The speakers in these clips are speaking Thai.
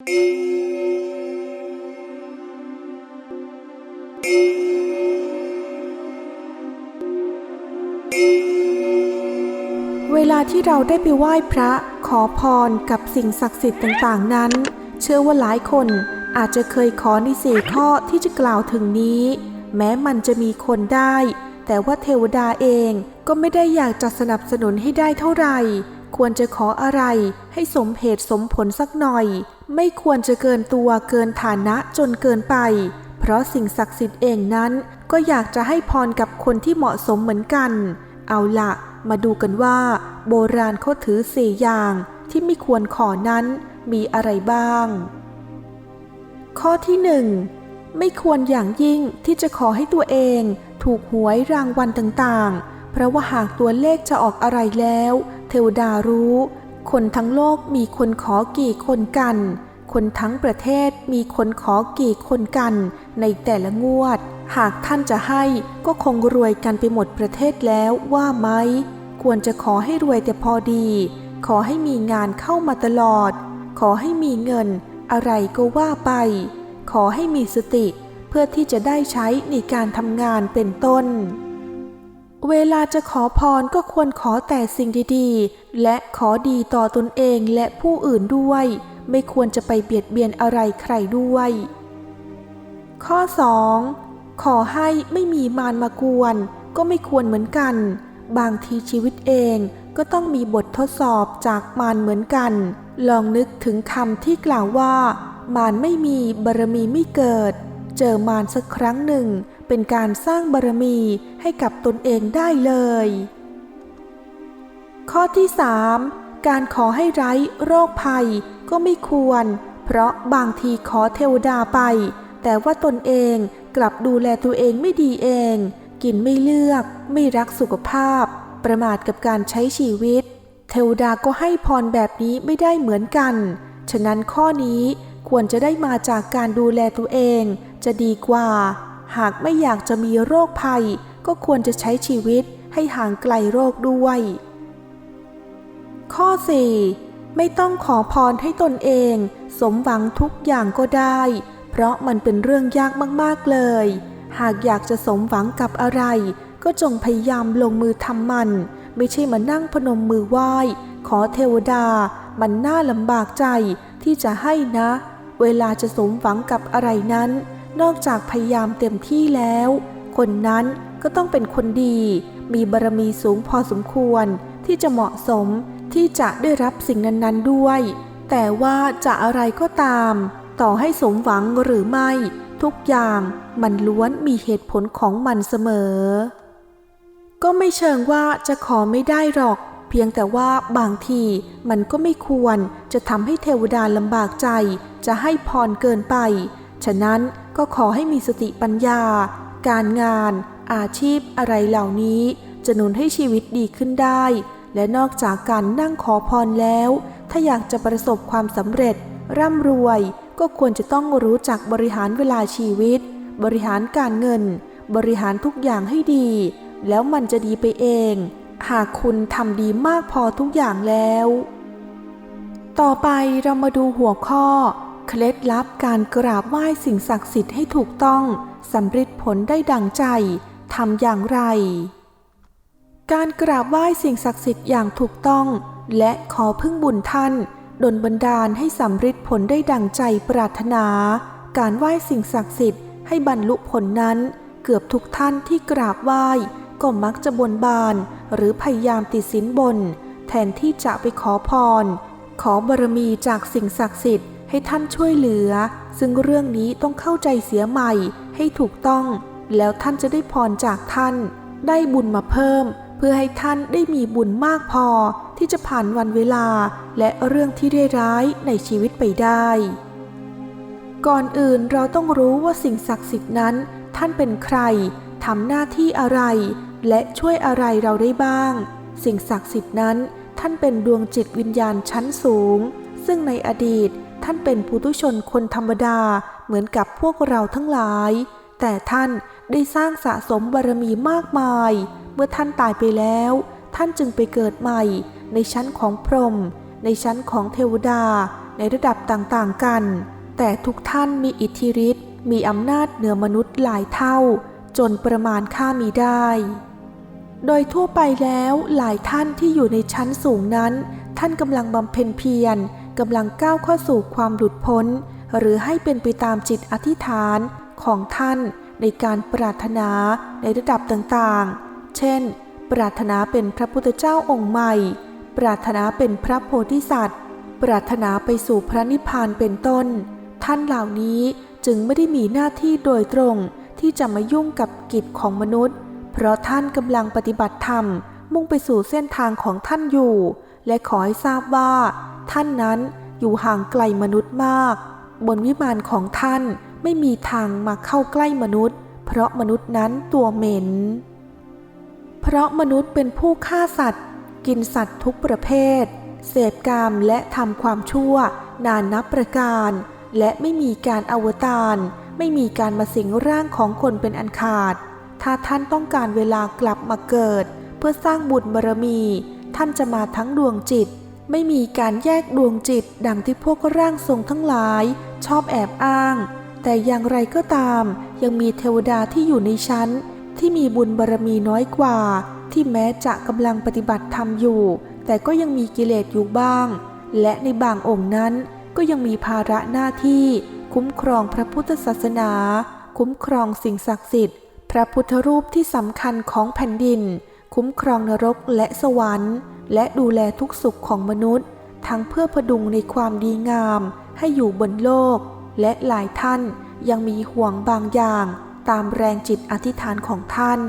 เวลาที่เราได้ไปไหว้พระขอพรกับสิ่งศักดิ์สิทธิ์ต่างๆนั้น เชื่อว่าหลายคนอาจจะเคยขอในสี่ข้อที่จะกล่าวถึงนี้ แม้มันจะมีคนได้ แต่ว่าเทวดาเองก็ไม่ได้อยากจะสนับสนุนให้ได้เท่าไหร่ ควรจะขออะไรให้สมเหตุสมผลสักหน่อย ไม่ควรจะเกินตัวเกินฐานะจนเกินไป เพราะสิ่งศักดิ์สิทธิ์เองนั้น ก็อยากจะให้พรกับคนที่เหมาะสมเหมือนกัน เอาละมาดูกันว่า โบราณเขาถือสี่อย่างที่ไม่ควรขอนั้นมีอะไรบ้าง ข้อที่หนึ่งไม่ควรอย่างยิ่งที่จะขอให้ตัวเอง ถูกหวยรางวัลต่างๆ เพราะว่าหากตัวเลขจะออกอะไรแล้ว เทวดารู้ คนทั้งโลกมีคนขอกี่คนกัน คนทั้งประเทศมีคนขอกี่คนกัน ในแต่ละงวด หากท่านจะให้ก็คงรวยกันไปหมดประเทศแล้วว่าไหม ควรจะขอให้รวยแต่พอดี ขอให้มีงานเข้ามาตลอด ขอให้มีเงิน อะไรก็ว่าไป ขอให้มีสติ เพื่อที่จะได้ใช้ในการทำงานเป็นต้น เวลาจะขอพรก็ควรขอแต่สิ่งดีๆ และขอดีต่อตนเองและผู้อื่นด้วย ไม่ควรจะไปเบียดเบียนอะไรใครด้วย ข้อ 2. ขอให้ไม่มีมารมากวน ก็ไม่ควรเหมือนกัน บางทีชีวิตเองก็ต้องมีบททดสอบจากมารเหมือนกัน ลองนึกถึงคำที่กล่าวว่า มารไม่มีบารมีไม่เกิด เจอมารสักครั้งหนึ่ง เป็นการสร้างบารมีให้กับตนเองได้เลย ข้อที่ 3. การขอให้ไร้โรคภัยก็ไม่ควร เพราะบางทีขอเทวดาไป แต่ว่าตนเองกลับดูแลตัวเองไม่ดีเอง กินไม่เลือกไม่รักสุขภาพ ประมาทกับการใช้ชีวิต เทวดาก็ให้พรแบบนี้ไม่ได้เหมือนกัน ฉะนั้นข้อนี้ควรจะได้มาจากการดูแลตัวเองจะดีกว่า หากไม่อยากจะมีโรคภัย ก็ควรจะใช้ชีวิตให้ห่างไกลโรคด้วย ข้อ 4. ไม่ต้องขอพรให้ตนเอง สมหวังทุกอย่างก็ได้ เพราะมันเป็นเรื่องยากมากๆเลย หากอยากจะสมหวังกับอะไร ก็จงพยายามลงมือทำมัน ไม่ใช่มานั่งพนมมือไหว้ ขอเทวดา มันน่าลำบากใจที่จะให้นะ เวลาจะสมหวังกับอะไรนั้น นอกจากพยายามเต็มที่แล้ว คนนั้นก็ต้องเป็นคนดี มีบารมีสูงพอสมควร ที่จะเหมาะสมที่จะได้รับสิ่งนั้นๆด้วย แต่ว่าจะอะไรก็ตาม ต่อให้สมหวังหรือไม่ ทุกอย่างมันล้วนมีเหตุผลของมันเสมอ ก็ไม่เชิงว่าจะขอไม่ได้หรอก เพียงแต่ว่าบางทีมันก็ไม่ควรจะทำให้เทวดาลำบากใจ จะให้พรเกินไป ฉะนั้น ก็ขอให้มีสติปัญญา การงาน อาชีพอะไรเหล่านี้ จะหนุนให้ชีวิตดีขึ้นได้ และนอกจากการนั่งขอพรแล้ว ถ้าอยากจะประสบความสำเร็จ ร่ำรวย ก็ควรจะต้องรู้จักบริหารเวลาชีวิต บริหารการเงิน บริหารทุกอย่างให้ดี แล้วมันจะดีไปเอง หากคุณทำดีมากพอทุกอย่างแล้ว ต่อไปเรามาดูหัวข้อ เคล็ดลับการกราบไหว้สิ่งศักดิ์สิทธิ์ให้ถูกต้องสำเร็จผลได้ดังใจทำอย่างไร การกราบไหว้สิ่งศักดิ์สิทธิ์อย่างถูกต้อง และขอพึ่งบุญท่านดลบันดาลให้สำเร็จผลได้ดังใจปรารถนา การไหว้สิ่งศักดิ์สิทธิ์ให้บรรลุผลนั้น เกือบทุกท่านที่กราบไหว้ก็มักจะบนบาน หรือพยายามติดสินบน แทนที่จะไปขอพร ขอบารมีจากสิ่งศักดิ์สิทธิ์ ให้ท่านช่วยเหลือ ซึ่งเรื่องนี้ต้องเข้าใจเสียใหม่ให้ถูกต้อง แล้วท่านจะได้พรจากท่าน ได้บุญมาเพิ่ม เพื่อให้ท่านได้มีบุญมากพอที่จะผ่านวันเวลาและเรื่องที่ได้ร้ายในชีวิตไปได้ ก่อนอื่นเราต้องรู้ว่าสิ่งศักดิ์สิทธิ์นั้น ท่านเป็นใครทำหน้าที่อะไร และช่วยอะไรเราได้บ้าง สิ่งศักดิ์สิทธิ์นั้น ท่านเป็นดวงจิตวิญญาณชั้นสูง ซึ่งในอดีต ท่านเป็นปุถุชนคนธรรมดาเหมือนกับพวกเราทั้งหลาย แต่ท่านได้สร้างสะสมบารมีมากมาย เมื่อท่านตายไปแล้ว ท่านจึงไปเกิดใหม่ ในชั้นของพรหมในชั้นของเทวดา ในระดับต่างๆกัน แต่ทุกท่านมีอิทธิฤทธิ์มีอำนาจเหนือมนุษย์หลายเท่า จนประมาณค่ามีได้ โดยทั่วไปแล้วหลายท่านที่อยู่ในชั้นสูงนั้น ท่านกำลังบำเพ็ญเพียร กำลังก้าวเข้าสู่ความหลุดพ้น หรือให้เป็นไปตามจิตอธิษฐานของท่านในการปรารถนาในระดับต่างๆ เช่น ปรารถนาเป็นพระพุทธเจ้าองค์ใหม่ ปรารถนาเป็นพระโพธิสัตว์ ปรารถนาไปสู่พระนิพพานเป็นต้น ท่านเหล่านี้จึงไม่ได้มีหน้าที่โดยตรงที่จะมายุ่งกับกิจของมนุษย์ เพราะท่านกำลังปฏิบัติธรรม มุ่งไปสู่เส้นทางของท่านอยู่ และขอให้ทราบว่า ท่านนั้นอยู่ห่างไกลมนุษย์มาก บนวิมานของท่านไม่มีทางมาเข้าใกล้มนุษย์ เพราะมนุษย์นั้นตัวเหม็น เพราะมนุษย์เป็นผู้ฆ่าสัตว์ กินสัตว์ทุกประเภท เสพกามและทำความชั่ว นานนับประการ และไม่มีการอวตารไม่มีการมาสิงร่างของคนเป็นอันขาด ถ้าท่านต้องการเวลากลับมาเกิด เพื่อสร้างบุญบารมี ท่านจะมาทั้งดวงจิต ไม่มีการแยกดวงจิตดังที่พวกร่างทรงทั้งหลาย ชอบแอบอ้าง แต่อย่างไรก็ตาม ยังมีเทวดาที่อยู่ในชั้น ที่มีบุญบารมีน้อยกว่า ที่แม้จะกำลังปฏิบัติธรรมอยู่ แต่ก็ยังมีกิเลสอยู่บ้าง และในบางองค์นั้นก็ยังมีภาระหน้าที่ คุ้มครองพระพุทธศาสนา คุ้มครองสิ่งศักดิ์สิทธิ์ พระพุทธรูปที่สำคัญของแผ่นดิน คุ้มครองนรกและสวรรค์ และดูแลทุกสุขของมนุษย์ ทั้งเพื่อพดุงในความดีงามให้อยู่บนโลก และหลายท่านยังมีห่วงบางอย่างตามแรงจิตอธิษฐานของท่าน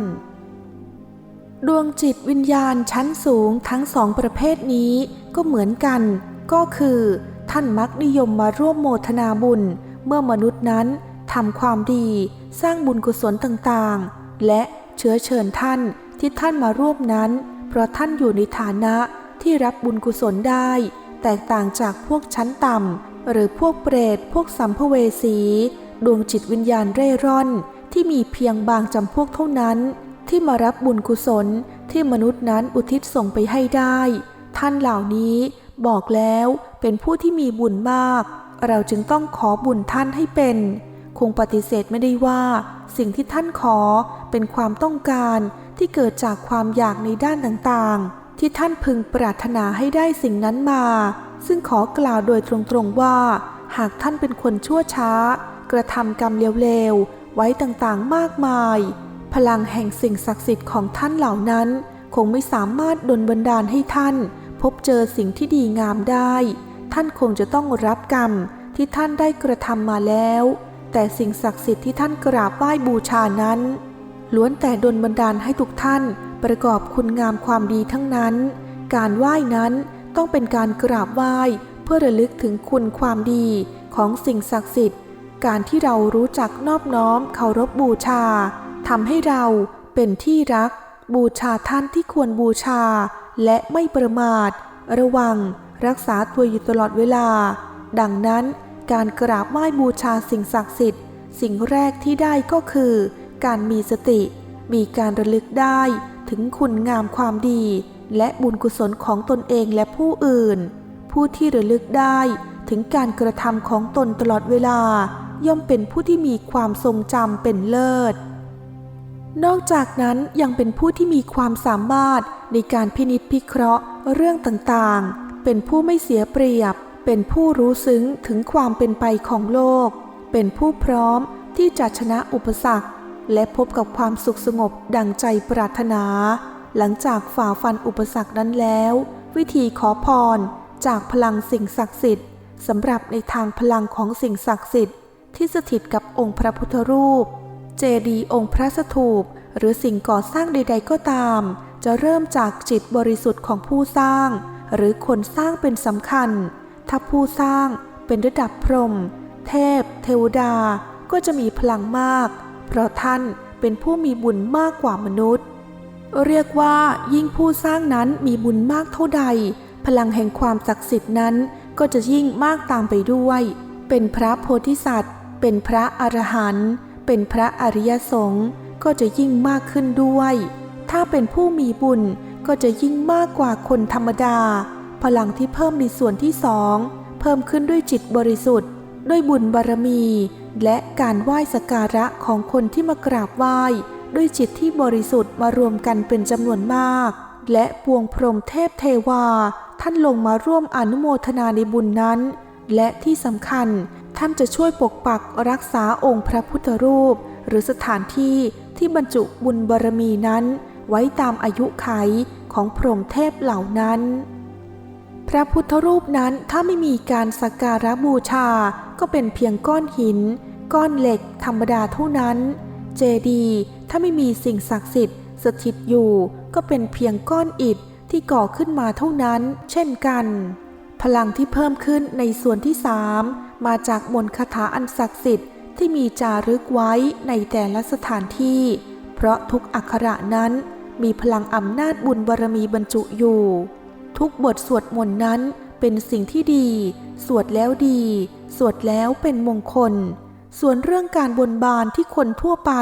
ดวงจิตวิญญาณชั้นสูงทั้งสองประเภทนี้ก็เหมือนกัน ก็คือ ท่านมักนิยมมาร่วมโมทนาบุญ เมื่อมนุษย์นั้นทำความดี สร้างบุญกุศลต่างๆ และเชื้อเชิญท่านที่ท่านมาร่วมนั้น เพราะท่านอยู่ในฐานะที่รับบุญกุศลได้ แตกต่างจากพวกชั้นต่ำหรือพวกเปรต พวกสัมภเวสี ดวงจิตวิญญาณเร่ร่อน ที่มีเพียงบางจำพวกเท่านั้น ที่มารับบุญกุศลที่มนุษย์นั้นอุทิศส่งไปให้ได้ ท่านเหล่านี้บอกแล้วเป็นผู้ที่มีบุญมาก เราจึงต้องขอบุญท่านให้เป็น คงปฏิเสธไม่ได้ว่า สิ่งที่ท่านขอเป็นความต้องการ ที่เกิดจากความอยากในด้านต่างๆ ที่ท่านพึงปรารถนาให้ได้สิ่งนั้นมา ซึ่งขอกล่าวโดยตรงๆว่า หากท่านเป็นคนชั่วช้า กระทำกรรมเลวๆ ไว้ต่างๆมากมาย พลังแห่งสิ่งศักดิ์สิทธิ์ของท่านเหล่านั้น คงไม่สามารถดลบันดาลให้ท่าน พบเจอสิ่งที่ดีงามได้ ท่านคงจะต้องรับกรรมที่ท่านได้กระทำมาแล้ว แต่สิ่งศักดิ์สิทธิ์ที่ท่านกราบไหว้บูชานั้น ล้วนแต่ดลบันดาลให้ทุกท่านประกอบคุณงามความดีทั้งนั้น การไหว้นั้นต้องเป็นการกราบไหว้เพื่อระลึกถึงคุณความดีของสิ่งศักดิ์สิทธิ์ การที่เรารู้จักนอบน้อมเคารพบูชาทำให้เราเป็นที่รัก บูชาท่านที่ควรบูชา และไม่ประมาท ระวัง รักษาตัวอยู่ตลอดเวลา ดังนั้นการกราบไหว้บูชาสิ่งศักดิ์สิทธิ์ สิ่งแรกที่ได้ก็คือ การมีสติ มีการระลึกได้ถึงคุณงามความดี และบุญกุศลของตนเองและผู้อื่น ผู้ที่ระลึกได้ถึงการกระทำของตนตลอดเวลา ย่อมเป็นผู้ที่มีความทรงจำเป็นเลิศ นอกจากนั้นยังเป็นผู้ที่มีความสามารถในการพินิจพิเคราะห์เรื่องต่างๆ เป็นผู้ไม่เสียเปรียบ เป็นผู้รู้ซึ้งถึงความเป็นไปของโลก เป็นผู้พร้อมที่จะชนะอุปสรรค และพบกับความสุขสงบดังใจปรารถนา หลังจากฝ่าฟันอุปสรรคนั้นแล้ว วิธีขอพร จากพลังสิ่งศักดิ์สิทธิ์สำหรับในทางพลังของสิ่งศักดิ์สิทธิ์ที่สถิตกับองค์พระพุทธรูป เจดีย์องค์พระสถูป หรือสิ่งก่อสร้างใด ๆ ก็ตาม จะเริ่มจากจิตบริสุทธิ์ของผู้สร้าง หรือคนสร้างเป็นสำคัญ ถ้าผู้สร้างเป็นระดับพรหมเทพ เทวดาก็จะมีพลังมาก เพราะท่านเป็นผู้มีบุญมากกว่ามนุษย์ เรียกว่ายิ่งผู้สร้างนั้นมีบุญมากเท่าใด พลังแห่งความศักดิ์สิทธิ์นั้นก็จะยิ่งมากตามไปด้วย เป็นพระโพธิสัตว์ เป็นพระอรหันต์ เป็นพระอริยสงฆ์ก็จะยิ่งมากขึ้นด้วย ถ้าเป็นผู้มีบุญก็จะยิ่งมากกว่าคนธรรมดา พลังที่เพิ่มในส่วนที่สอง เพิ่มขึ้นด้วยจิตบริสุทธิ์ ด้วยบุญบารมี และการไหว้สกการะของคนที่มากราบไหว้ ด้วยจิตที่บริสุทธิ์มารวมกันเป็นจำนวนมาก และปวงพรหมเทพเทวา ท่านลงมาร่วมอนุโมทนาในบุญนั้น และที่สำคัญท่านจะช่วยปกปักรักษาองค์พระพุทธรูป หรือสถานที่ที่บรรจุบุญบารมีนั้น ไว้ตามอายุไขของพรหมเทพเหล่านั้น พระพุทธรูปนั้นถ้าไม่มีการสักการะบูชา ก็เป็นเพียงก้อนหิน ก้อนเหล็กธรรมดาเท่านั้น เจดีถ้าไม่มีสิ่งศักดิ์สิทธิ์สถิตอยู่ ก็เป็นเพียงก้อนอิฐที่ก่อขึ้นมาเท่านั้น เช่นกัน พลังที่เพิ่มขึ้นในส่วนที่สามมาจากมนต์คาถาอันศักดิ์สิทธิ์ที่มีจารึกไว้ในแต่ละสถานที่ เพราะทุกอักขระนั้นมีพลังอำนาจบุญบารมีบรรจุอยู่ ทุกบทสวดมนต์นั้นเป็นสิ่งที่ดี สวดแล้วดี สวดแล้วเป็นมงคล ส่วนเรื่องการบนบานที่คนทั่วไป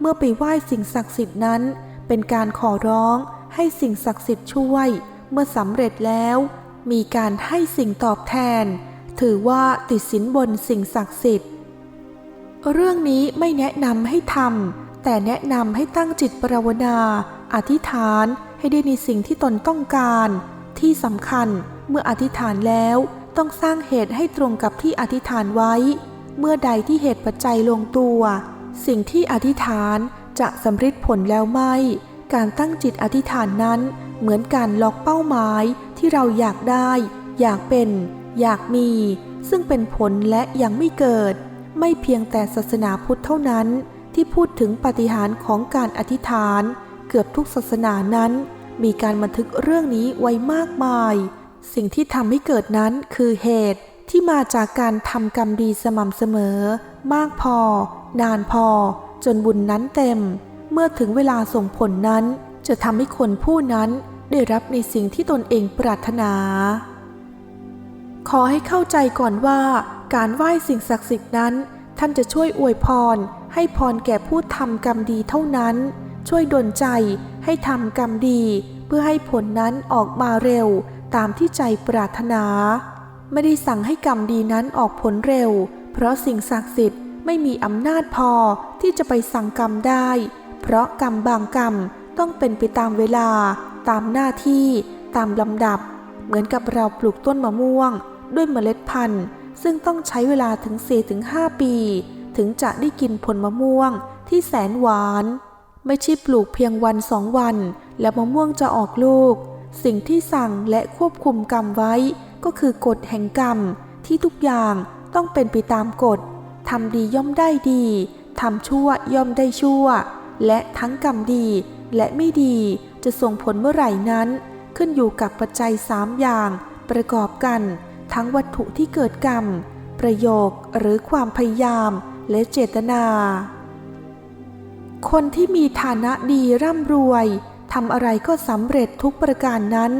เมื่อไปไหว้สิ่งศักดิ์สิทธิ์นั้น เป็นการขอร้องให้สิ่งศักดิ์สิทธิ์ช่วย เมื่อสำเร็จแล้ว มีการให้สิ่งตอบแทน ถือว่าติดสินบนสิ่งศักดิ์สิทธิ์ เรื่องนี้ไม่แนะนำให้ทำแต่แนะนำให้ตั้งจิตปรารถนาอธิษฐานให้ได้ในสิ่งที่ตนต้องการ ที่สำคัญเมื่ออธิษฐานแล้ว ต้องสร้างเหตุให้ตรงกับที่อธิษฐานไว้ เมื่อใดที่เหตุปัจจัยลงตัว สิ่งที่อธิษฐานจะสำเร็จผลแล้วไม่ การตั้งจิตอธิษฐานนั้น เหมือนการล็อกเป้าหมายที่เราอยากได้ อยากเป็น อยากมี ซึ่งเป็นผลและยังไม่เกิด ไม่เพียงแต่ศาสนาพุทธเท่านั้น ที่พูดถึงปฏิหารของการอธิษฐาน เกือบทุกศาสนานั้น มีการบันทึกเรื่องนี้ไว้มากมาย สิ่งที่ทำให้เกิดนั้นคือเหตุที่มาจากการทำกรรมดีสม่ำเสมอ มากพอ นานพอ จนบุญนั้นเต็ม เมื่อถึงเวลาส่งผลนั้น จะทำให้คนผู้นั้นได้รับในสิ่งที่ตนเองปรารถนา ขอให้เข้าใจก่อนว่า การไหว้สิ่งศักดิ์สิทธิ์นั้น ท่านจะช่วยอวยพร ให้พรแก่ผู้ทำกรรมดีเท่านั้น ช่วยดลใจให้ทำกรรมดี เพื่อให้ผลนั้นออกมาเร็ว ตามที่ใจปรารถนา ไม่ได้สั่งให้กรรมดีนั้นออกผลเร็ว เพราะสิ่งศักดิ์สิทธิ์ไม่มีอำนาจพอที่จะไปสั่งกรรมได้ เพราะกรรมบางกรรมต้องเป็นไปตามเวลา ตามหน้าที่ตามลำดับ เหมือนกับเราปลูกต้นมะม่วง ด้วยเมล็ดพันธุ์ ซึ่งต้องใช้เวลาถึง4-5ปี ถึงจะได้กินผลมะม่วงที่แสนหวาน ไม่ใช่ปลูกเพียงวันสองวัน แล้วมะม่วงจะออกลูก สิ่งที่สั่งและควบคุมกรรมไว้ ก็คือกฎแห่งกรรมที่ทุกอย่างต้องเป็นไปตามกฎทำดีย่อมได้ดีทำชั่วย่อมได้ชั่ว และทั้งกรรมดีและไม่ดีจะส่งผลเมื่อไหร่นั้น ขึ้นอยู่กับปัจจัยสามอย่าง ประกอบกัน ทั้งวัตถุที่เกิดกรรม ประโยคหรือความพยายามและเจตนา คนที่มีฐานะดีร่ำรวย ทำอะไรก็สำเร็จทุกประการนั้น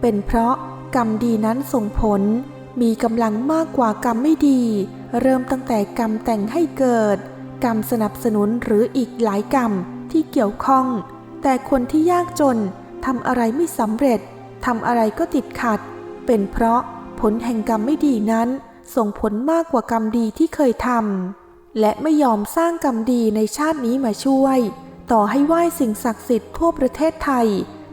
เป็นเพราะกรรมดีนั้นส่งผล มีกำลังมากกว่ากรรมไม่ดี เริ่มตั้งแต่กรรมแต่งให้เกิด กรรมสนับสนุนหรืออีกหลายกรรมที่เกี่ยวข้อง แต่คนที่ยากจนทำอะไรไม่สำเร็จทำอะไรก็ติดขัด เป็นเพราะผลแห่งกรรมไม่ดีนั้น ส่งผลมากกว่ากรรมดีที่เคยทำและไม่ยอมสร้างกรรมดีในชาตินี้มาช่วย ต่อให้ไหว้สิ่งศักดิ์สิทธิ์ทั่วประเทศไทย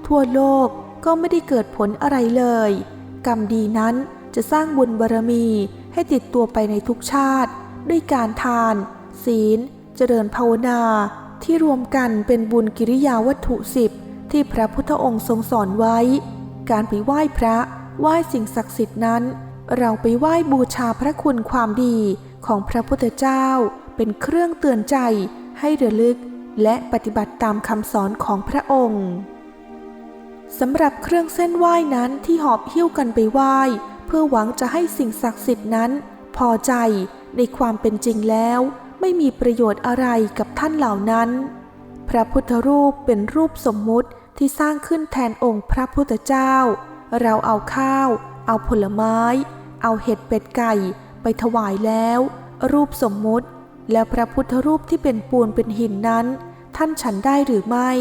ทั่วโลกก็ไม่ได้เกิดผลอะไรเลย กรรมดีนั้นจะสร้างบุญบารมีให้ติดตัวไปในทุกชาติ ด้วยการทาน ศีล เจริญภาวนา ที่รวมกันเป็นบุญกิริยาวัตถุสิบที่พระพุทธองค์ทรงสอนไว้ การไปไหว้พระไหว้สิ่งศักดิ์สิทธิ์นั้น เราไปไหว้บูชาพระคุณความดีของพระพุทธเจ้า เป็นเครื่องเตือนใจให้ระลึก และปฏิบัติตามคำสอนของพระองค์สำหรับเครื่องเส้นไหว้นั้นที่หอบหิ้วกันไปไหว้เพื่อหวังจะให้สิ่งศักดิ์สิทธิ์นั้น พอใจในความเป็นจริงแล้ว ไม่มีประโยชน์อะไรกับท่านเหล่านั้น พระพุทธรูปเป็นรูปสมมุติที่สร้างขึ้นแทนองค์พระพุทธเจ้า เราเอาข้าว เอาผลไม้ เอาเห็ดเป็ดไก่ ไปถวายแล้ว รูปสมมุติ แล้วพระพุทธรูปที่เป็นปูนเป็นหินนั้น ท่านฉันได้หรือไม่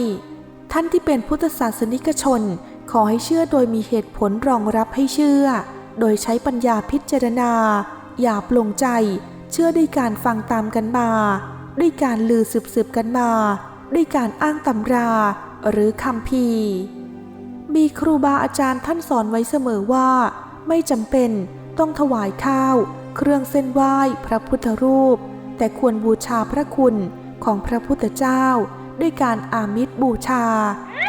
ท่านที่เป็นพุทธศาสนิกชน ขอให้เชื่อโดยมีเหตุผลรองรับให้เชื่อ โดยใช้ปัญญาพิจารณา อย่าปลงใจ เชื่อด้วยการฟังตามกันมา ด้วยการลือสืบๆกันมา ด้วยการอ้างตำรา หรือคำพีมีครูบาอาจารย์ท่านสอนไว้เสมอว่า ไม่จำเป็นต้องถวายข้าว เครื่องเส้นไหว้ พระพุทธรูป แต่ควรบูชาพระคุณของพระพุทธเจ้า ด้วยการอามิตรบูชา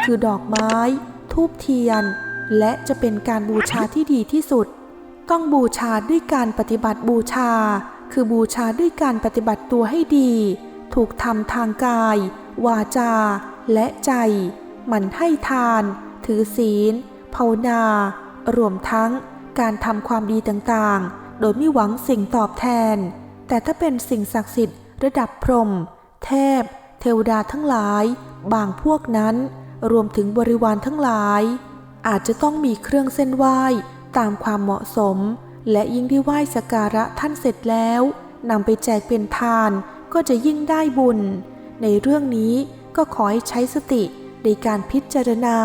คือดอกไม้ ทูบเทียน และจะเป็นการบูชาที่ดีที่สุด ต้องบูชาด้วยการปฏิบัติบูชา คือบูชาด้วยการปฏิบัติตัวให้ดี ถูกทำทางกาย วาจา และใจหมั่นให้ทาน ถือศีลภาวนารวมทั้งการทำความดีต่างๆ โดยไม่หวังสิ่งตอบแทน แต่ถ้าเป็นสิ่งศักดิ์สิทธิ์ระดับพรหมเทพ เทวดาทั้งหลาย บางพวกนั้น รวมถึงบริวารทั้งหลาย อาจจะต้องมีเครื่องเส้นไหว้ตามความเหมาะสม และยิ่งได้ไหว้สการะท่านเสร็จแล้วนำไปแจกเป็นทานก็จะยิ่งได้บุญ ในเรื่องนี้ก็ขอให้ใช้สติในการพิจารณา